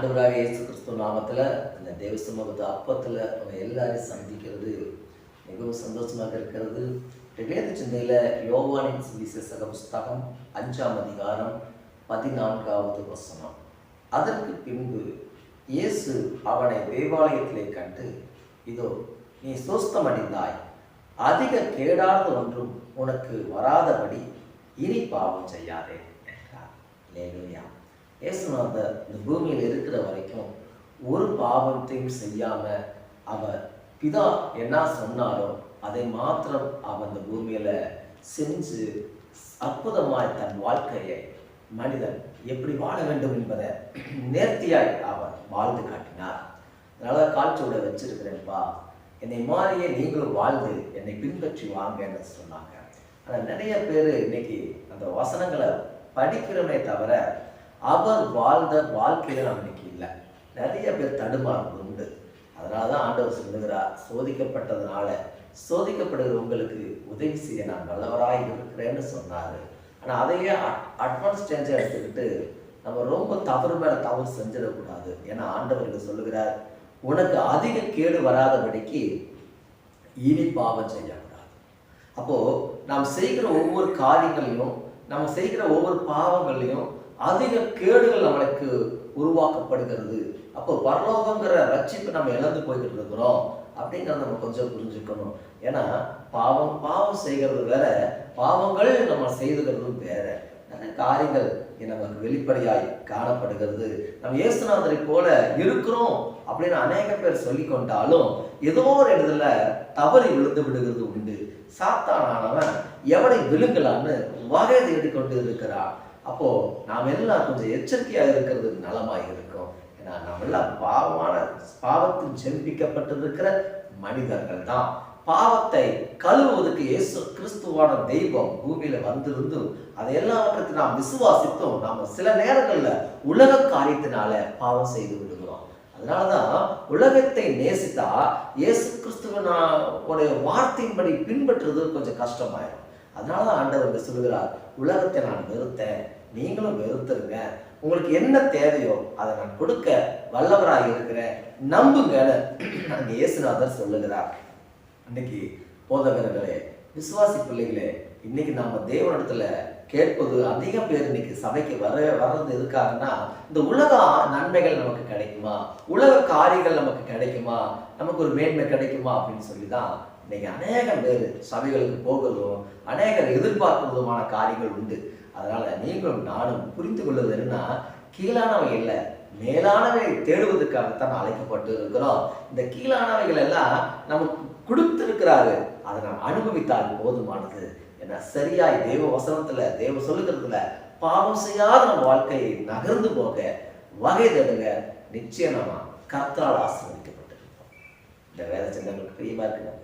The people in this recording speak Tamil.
ஆண்டவராக இயேசு கிறிஸ்துவ நாமத்தில் இந்த தேவ சமூகத்து அப்பத்தில் அவங்க எல்லாரையும் சந்திக்கிறது. மிகவும் சந்தோஷமாக இருக்கிறது. வேத சிந்தையில் யோவானின் சுவிசேஷக புஸ்தகம் அஞ்சாம் அதிகாரம் பதினான்காவது வசனம். அதற்கு பின்பு இயேசு அவனை தேவாலயத்திலே கண்டு இதோ நீ சுஸ்தமடைந்தாய். அதிக கேடாத ஒன்றும் உனக்கு வராதபடி இனி பாவம் செய்யாதே என்றார். லேலுயா இயேசுநாதர் இந்த பூமியில் இருக்கிற வரைக்கும் ஒரு பாவத்தையும் செய்யாம அவர் பிதா என்ன சொன்னாரோ அதை மாத்திரம் அவன் இந்த பூமியில செஞ்சு அற்புதமாய் தன் வாழ்க்கையை மனிதன் எப்படி வாழ வேண்டும் என்பதை நேர்த்தியாய் அவர் வாழ்ந்து காட்டினார். அதனால காட்சியோட வச்சிருக்கிறேன்ப்பா என்னை மாறியே நீங்களும் வாழ்ந்து என்னை பின்பற்றி வாங்கன்னு சொன்னாங்க. ஆனால் நிறைய பேர் இன்னைக்கு அந்த வசனங்களை படிக்கிறோமே தவிர அவர் வாழ்ந்த வாழ்க்கையில் அன்னைக்கு இன்னைக்கு இல்லை. நிறைய பேர் தடுமாறும் உண்டு. அதனால தான் ஆண்டவர் சொல்லுகிறார் சோதிக்கப்பட்டதுனால சோதிக்கப்படுகிற உங்களுக்கு உதவி செய்ய நான் வல்லவராக இருக்கிறேன்னு சொன்னார். ஆனால் அதையே அட்வான்ஸ் ஸ்டேஜை எடுத்துக்கிட்டு நம்ம ரொம்ப தவறு மேலே தவறு செஞ்சிடக்கூடாது. ஏன்னா ஆண்டவர்கள் சொல்லுகிறார் உனக்கு அதிக கேடு வராதபடிக்கு இனி பாவம் செய்யக்கூடாது. அப்போது நாம் செய்கிற ஒவ்வொரு காரியங்களையும் நம்ம செய்கிற ஒவ்வொரு பாவங்களையும் அதிக கேடுகள் நம்மளுக்கு உருவாக்கப்படுகிறது. அப்போ பரலோகங்கிற ரட்சிப்பு நம்ம இழந்து போய்கிட்டு இருக்கிறோம் அப்படிங்கிறத நம்ம கொஞ்சம் புரிஞ்சுக்கணும். ஏன்னா பாவம் பாவம் செய்கிறது வேற பாவங்கள் நம்ம செய்துகிறதும் வேற. நிறைய காரியங்கள் நமக்கு வெளிப்படையாய் காணப்படுகிறது. நம்ம இயேசுநாதரை போல இருக்கிறோம் அப்படின்னு அநேக பேர் சொல்லி கொண்டாலும் ஏதோ ஒரு இடத்துல தவறி விழுந்து விடுகிறது உண்டு. சாத்தானானவன் எவனை விழுங்கலான்னு வகை தேடிக்கொண்டு இருக்கிறான் அப்போ நாம் எல்லாம் கொஞ்சம் எச்சரிக்கையா இருக்கிறது நலமாக இருக்கும். ஏன்னா நாம் எல்லாம் பாவமான பாவத்தில் ஜென்பிக்கப்பட்டிருக்கிற மனிதர்கள் தான் பாவத்தை கழுவுவதற்கு இயேசு கிறிஸ்துவான தெய்வம் பூமியில வந்திருந்து அதை எல்லாவற்றுக்கு நாம் விசுவாசித்தோம். நாம சில நேரங்கள்ல உலக காரியத்தினால பாவம் செய்து விடுகிறோம். அதனாலதான் உலகத்தை நேசித்தா இயேசு கிறிஸ்துவ உடைய வார்த்தையின்படி பின்பற்றுறது கொஞ்சம் அதனால தான் ஆண்டவர் சொல்லுகிறார் உலகத்தை நான் வெறுத்தேன் நீங்களும் வெறுத்துருங்க. உங்களுக்கு என்ன தேவையோ அதை நான் கொடுக்க வல்லவராக இருக்கிறேன். நம்புங்கன்னு அங்க இயேசுநாதர் சொல்லுகிறார். இன்னைக்கு போதகர்களே விசுவாசி பிள்ளைகளே இன்னைக்கு நம்ம தேவனிடத்துல கேட்பது அதிக பேர் இன்னைக்கு சபைக்கு வர வர்றது இருக்காங்கன்னா இந்த உலக நன்மைகள் நமக்கு கிடைக்குமா? உலக காரியங்கள் நமக்கு கிடைக்குமா? நமக்கு ஒரு மேன்மை கிடைக்குமா? அப்படின்னு சொல்லி தான் இன்னைக்கு அநேகம் பேர் சபைகளுக்கு போகிறதும் அநேகர் எதிர்பார்க்கிறதுமான காரியங்கள் உண்டு. அதனால நீங்களும் நானும் புரிந்து கொள்வது என்னன்னா கீழானவை இல்லை மேலானவை தேடுவதற்காகத்தான் அழைக்கப்பட்டு இருக்கிறோம். இந்த கீழானவைகள் எல்லாம் நமக்கு கொடுத்திருக்கிறாரு. அதை நாம் அனுபவித்தால் போதுமானது. ஏன்னா சரியாய் தேவ வசனத்துல தேவ சொல்லுகிறதுல பாவம் செய்யாத நம்ம வாழ்க்கையை நகர்ந்து போக வகை தேடுங்க. நிச்சயம் நம்ம கர்த்தரால் ஆசீர்வதிக்கப்பட்டிருக்கோம் இந்த வேத சிந்தங்களுக்கு பிரியமா இருக்கு